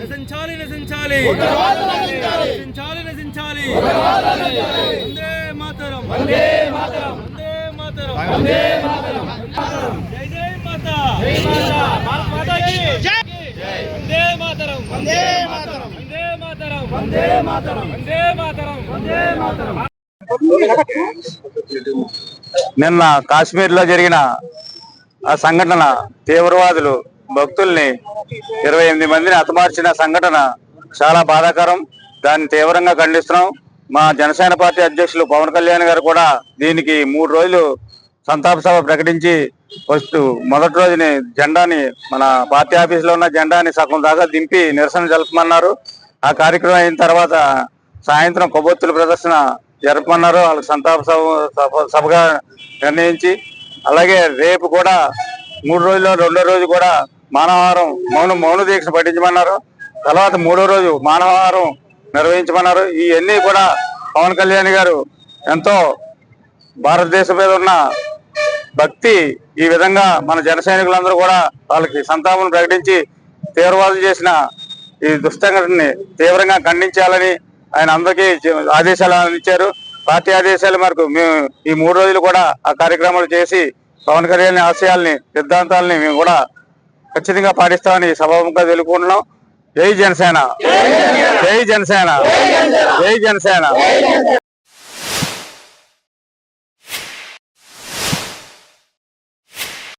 నశించాలి నశించాలి నశించాలి నశించాలి వందే మాతరం వందే మాతరం వందే మాతరం వందే మాతరం జై జై మాతా జై మాతా భారత్ మాతా కీ జై వందే మాతరం వందే మాతరం వందే మాతరం వందే మాతరం వందే మాతరం వందే మాతరం నిన్న కాశ్మీర్లో జరిగిన ఆ సంఘటన తీవ్రవాదులు భక్తుల్ని ఇరవై ఎనిమిది మందిని హతమార్చిన సంఘటన చాలా బాధాకరం. దాన్ని తీవ్రంగా ఖండిస్తున్నాం. మా జనసేన పార్టీ అధ్యక్షులు పవన్ కళ్యాణ్ గారు కూడా దీనికి మూడు రోజులు సంతాప సభ ప్రకటించి ఫస్ట్ మొదటి రోజుని జెండాని మన పార్టీ ఆఫీసులో ఉన్న జెండాని సగం దాకా దింపి నిరసన జరపమన్నారు. ఆ కార్యక్రమం అయిన తర్వాత సాయంత్రం కొవ్వొత్తుల ప్రదర్శన జరపమన్నారు. వాళ్ళకి సంతాప సభ సభ- సభగా నిర్ణయించి అలాగే రేపు కూడా మూడు రోజుల్లో రెండో రోజు కూడా మానవహారం మౌన మౌన దీక్ష పట్టించమన్నారు తర్వాత మూడో రోజు మానవహారం నిర్వహించమన్నారు. ఇవన్నీ కూడా పవన్ కళ్యాణ్ గారు ఎంతో భారతదేశం మీద ఉన్న భక్తి ఈ విధంగా మన జన సైనికులందరూ కూడా వాళ్ళకి సంతాపం ప్రకటించి తీవ్రవాదులు చేసిన ఈ దుస్తంఘటనని తీవ్రంగా ఖండించాలని ఆయన అందరికీ ఆదేశాలు ఇచ్చారు. పార్టీ ఆదేశాల మేరకు మేము ఈ మూడు రోజులు కూడా ఆ కార్యక్రమాలు చేసి పవన్ కళ్యాణ్ ఆశయాల్ని సిద్ధాంతాలని మేము కూడా ఖచ్చితంగా పాటిస్తామని సభాముఖంగా తెలుపుకుంటున్నాం. జై జనసేన! జై జనసేన! జై జనసేన!